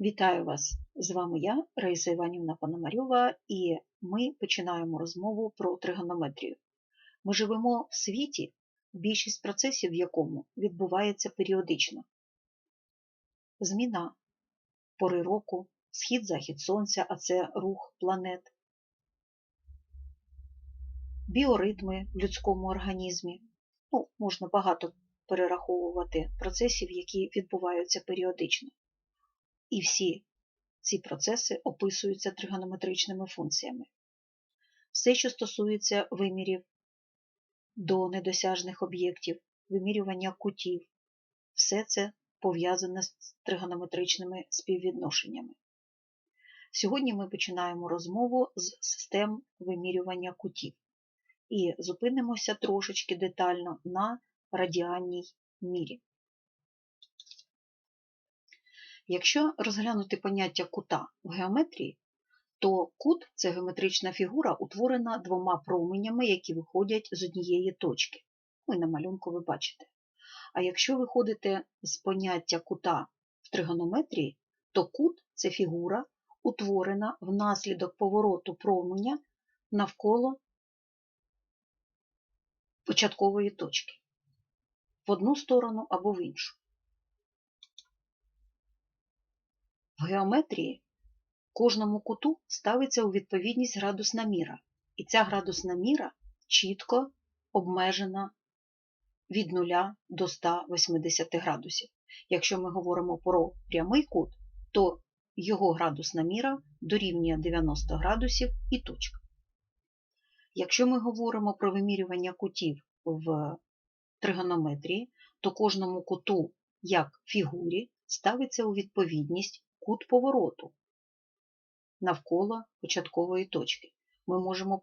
Вітаю вас! З вами я, Раїса Іванівна Пономарьова, і ми починаємо розмову про тригонометрію. Ми живемо в світі, більшість процесів в якому відбувається періодично. Зміна пори року, схід-захід сонця, а це рух планет, біоритми в людському організмі. Ну, Можна багато перераховувати процесів, які відбуваються періодично. І всі ці процеси описуються тригонометричними функціями. Все, що стосується вимірів до недосяжних об'єктів, вимірювання кутів, все це пов'язане з тригонометричними співвідношеннями. Сьогодні ми починаємо розмову з систем вимірювання кутів і зупинимося трошечки детально на радіальній мірі. Якщо розглянути поняття кута в геометрії, то кут це геометрична фігура, утворена двома променями, які виходять з однієї точки. Ну і на малюнку ви бачите. А якщо виходите з поняття кута в тригонометрії, то кут це фігура, утворена внаслідок повороту променя навколо початкової точки в одну сторону або в іншу. Геометрії кожному куту ставиться у відповідність градусна міра, і ця градусна міра чітко обмежена від 0 до 180 градусів. Якщо ми говоримо про прямий кут, то його градусна міра дорівнює 90 градусів і точка. Якщо ми говоримо про вимірювання кутів в тригонометрії, то кожному куту, як фігурі, ставиться у відповідність кут повороту навколо початкової точки. Ми можемо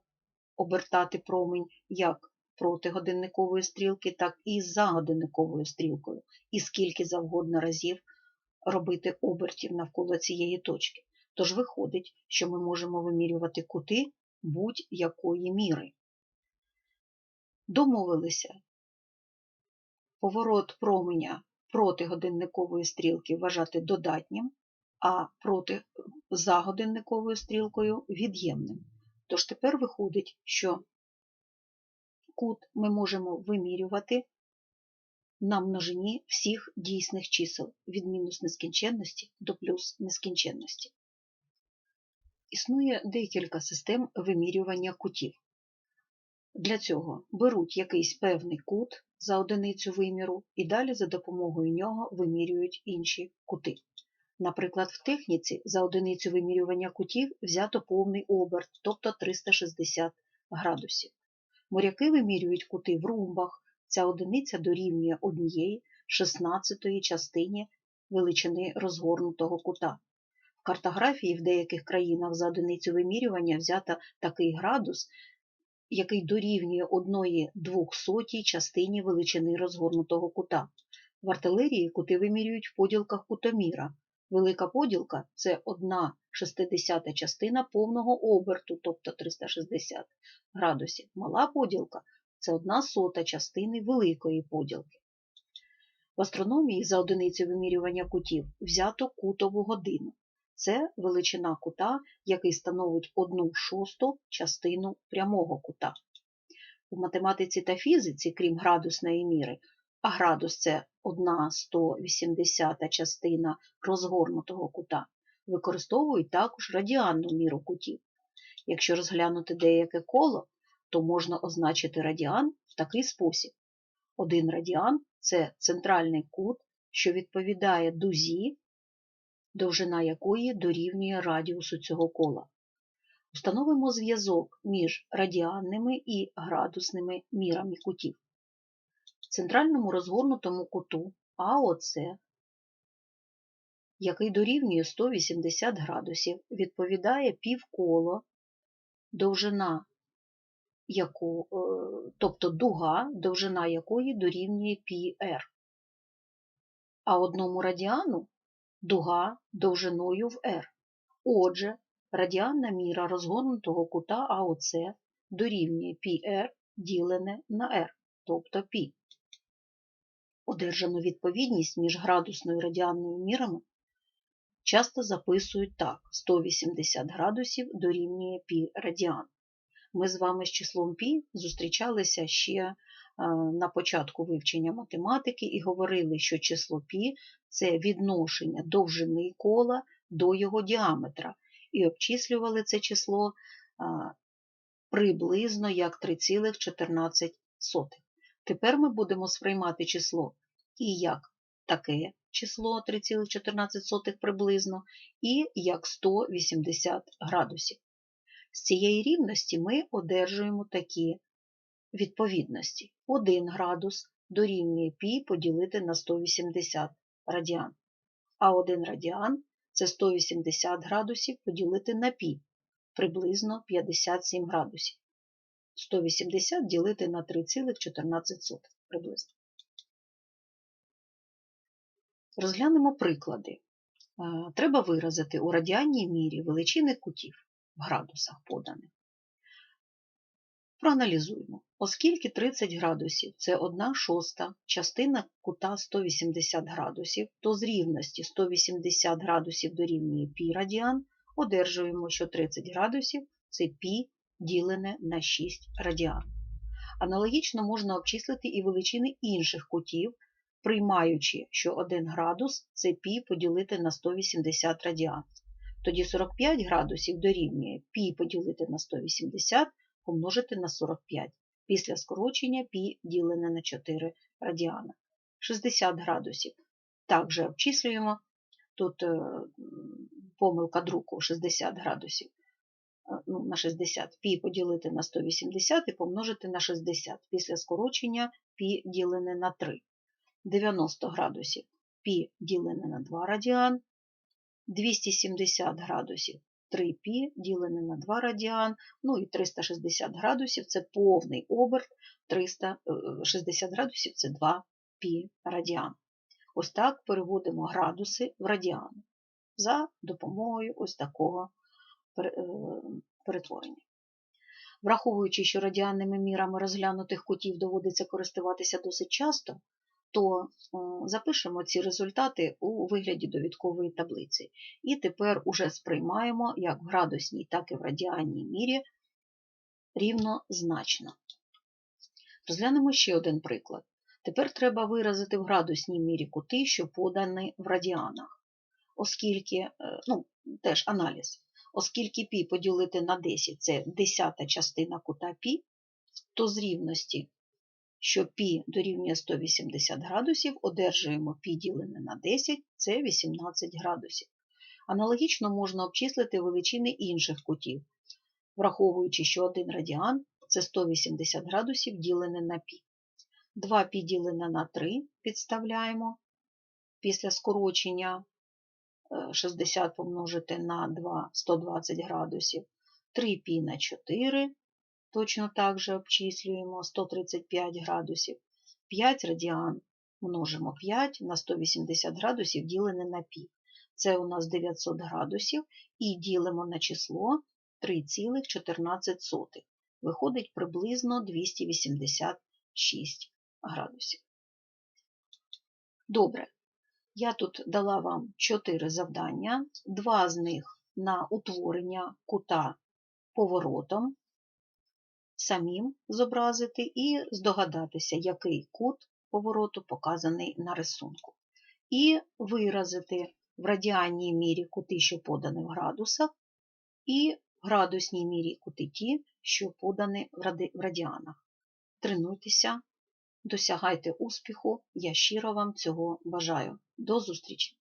обертати промінь як проти годинникової стрілки, так і за годинниковою стрілкою, і скільки завгодно разів робити обертів навколо цієї точки. Тож виходить, що ми можемо вимірювати кути будь-якої міри. Домовилися поворот променя проти годинникової стрілки вважати додатнім, а проти за годинниковою стрілкою від'ємним. Тож тепер виходить, що кут ми можемо вимірювати на множині всіх дійсних чисел від мінус нескінченності до плюс нескінченності. Існує декілька систем вимірювання кутів. Для цього беруть якийсь певний кут за одиницю виміру і далі за допомогою нього вимірюють інші кути. Наприклад, в техніці за одиницю вимірювання кутів взято повний оберт, тобто 360 градусів. Моряки вимірюють кути в румбах, ця одиниця дорівнює однієї 16 частині величини розгорнутого кута. В картографії в деяких країнах за одиницю вимірювання взято такий градус, який дорівнює одної двохсотій частині величини розгорнутого кута. В артилерії кути вимірюють в поділках кутоміра. Велика поділка це одна шестидесята частина повного оберту, тобто 360 градусів. Мала поділка це одна сота частини великої поділки. В астрономії за одиницю вимірювання кутів взято кутову годину. Це величина кута, який становить одну шосту частину прямого кута. У математиці та фізиці, крім градусної міри, а градус це 1 180 частина розгорнутого кута, використовують також радіанну міру кутів. Якщо розглянути деяке коло, то можна означити радіан в такий спосіб. Один радіан це центральний кут, що відповідає дузі, довжина якої дорівнює радіусу цього кола. Установимо зв'язок між радіанними і градусними мірами кутів В центральному розгорнутому куту АОЦ, який дорівнює 180 градусів, відповідає півколо, довжина яку, тобто дуга, довжина якої дорівнює πr. А одному радіану дуга довжиною в r. Отже, радіанна міра розгорнутого кута АОЦ дорівнює πr ділене на r, тобто π. Одержану відповідність між градусною і радіанною мірами часто записують так: 180 градусів дорівнює пі радіан. Ми з вами з числом пі зустрічалися ще е, на початку вивчення математики і говорили, що число пі це відношення довжини кола до його діаметра, і обчислювали це число е, приблизно як 3,14. Тепер ми будемо сприймати число і як таке число 3,14 приблизно, і як 180 градусів. З цієї рівності ми одержуємо такі відповідності. 1 градус дорівнює π поділити на 180 радіан, а 1 радіан це 180 градусів поділити на π, приблизно 57 градусів. 180 ділити на 3,14 приблизно. Розглянемо приклади. Треба виразити у радіальній мірі величини кутів в градусах поданих. Проаналізуємо. Оскільки 30 градусів це 1 шоста частина кута 180 градусів, то з рівності 180 градусів дорівнює π радіан, одержуємо, що 30 градусів це π ділене на 6 радіан. Аналогічно можна обчислити і величини інших кутів, приймаючи, що 1 градус це π поділити на 180 радіан. Тоді 45 градусів дорівнює π поділити на 180 помножити на 45. Після скорочення π ділене на 4 радіана. 60 градусів. Також обчислюємо. Тут е, помилка друку 60 градусів. Е, ну, на 60 π поділити на 180 і помножити на 60. Після скорочення π ділене на 3. 90 градусів π ділене на 2 радіан, 270 градусів 3π ділене на 2 радіан, ну і 360 градусів це повний оберт, 360 градусів це 2 π радіан. Ось так переводимо градуси в радіани за допомогою ось такого е, перетворення. Враховуючи, що радіанними мірами розглянутих кутів доводиться користуватися досить часто, то запишемо ці результати у вигляді довідкової таблиці. І тепер уже сприймаємо як в градусній, так і в радіальній мірі рівнозначно. Розглянемо ще один приклад. Тепер треба виразити в градусній мірі кути, що подані в радіанах. Оскільки, е, ну, теж аналіз, оскільки π поділити на 10 це десята частина кута π, то з рівності що π дорівнює 180 градусів, одержуємо π ділене на 10, це 18 градусів. Аналогічно можна обчислити величини інших кутів, враховуючи, що 1 радіан це 180 градусів ділене на π. 2π ділене на 3 підставляємо. Після скорочення 60 е, помножити на 2 120 градусів, 3π на 4 Точно так же обчислюємо 135 градусів. 5 радіан множимо 5 на 180 градусів ділене на пі. Це у нас 900 градусів і ділимо на число 3,14. Виходить приблизно 286 градусів. Добре. Я тут дала вам 4 завдання, два з них на утворення кута поворотом самим зобразити і здогадатися, який кут повороту показаний на рисунку. І виразити в радіальній мірі кути, що подані в градусах, і в градусній мірі кути ті, що подані в радіанах. Тренуйтеся, досягайте успіху, я щиро вам цього бажаю. До зустрічі!